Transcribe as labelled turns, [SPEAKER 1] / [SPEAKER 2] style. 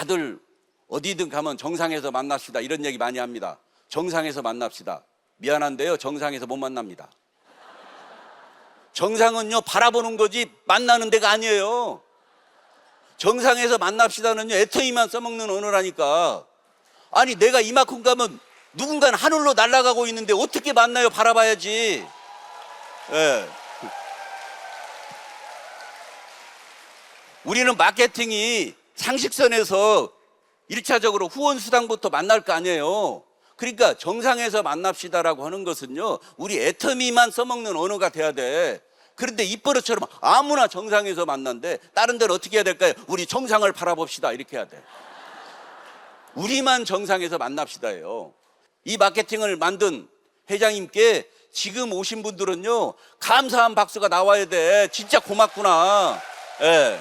[SPEAKER 1] 다들 어디든 가면 정상에서 만납시다 이런 얘기 많이 합니다. 정상에서 만납시다. 미안한데요. 정상에서 못 만납니다. 정상은요 바라보는 거지 만나는 데가 아니에요. 정상에서 만납시다는요 애터미만 써먹는 언어라니까. 아니 내가 이만큼 가면 누군가는 하늘로 날아가고 있는데 어떻게 만나요? 바라봐야지. 예. 우리는 마케팅이 상식선에서 일차적으로 후원 수당부터 만날 거 아니에요. 그러니까 정상에서 만납시다라고 하는 것은요. 우리 애터미만 써먹는 언어가 돼야 돼. 그런데 입버릇처럼 아무나 정상에서 만난데 다른 데는 어떻게 해야 될까요? 우리 정상을 바라봅시다. 이렇게 해야 돼. 우리만 정상에서 만납시다예요. 이 마케팅을 만든 회장님께 지금 오신 분들은요. 감사한 박수가 나와야 돼. 진짜 고맙구나. 예.